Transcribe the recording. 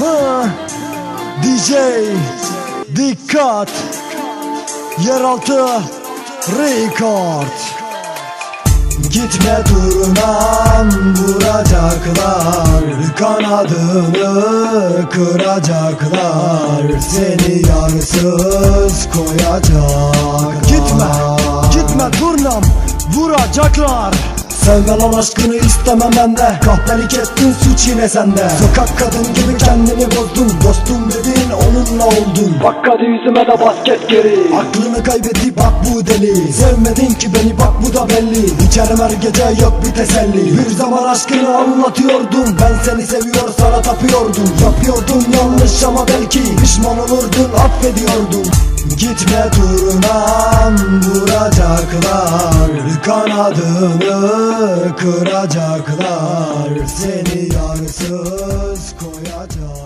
Hı. DJ Dikkat Yeraltı Record. Gitme durmam vuracaklar Kanadını kıracaklar. Seni yarsız koyacaklar. Gitme, gitme durnam vuracaklar Sevme lan aşkını istemem ben de. Kahpelik ettin suç yine sende. Sokak kadın gibi kendini bozdun. Dostum dediğin onunla oldun. Bak hadi yüzüme de basket geri. Aklını kaybetti bak bu deli. Sevmedin ki beni bak bu da belli. İçerim her gece yok bir teselli. Bir zaman aşkını anlatıyordum. Ben seni seviyor sana tapıyordum. Yapıyordun yanlış ama belki Pişman olurdun affediyordum. Gitme durmam Kıracaklar kanadını kıracaklar. Seni yarsız koyacaklar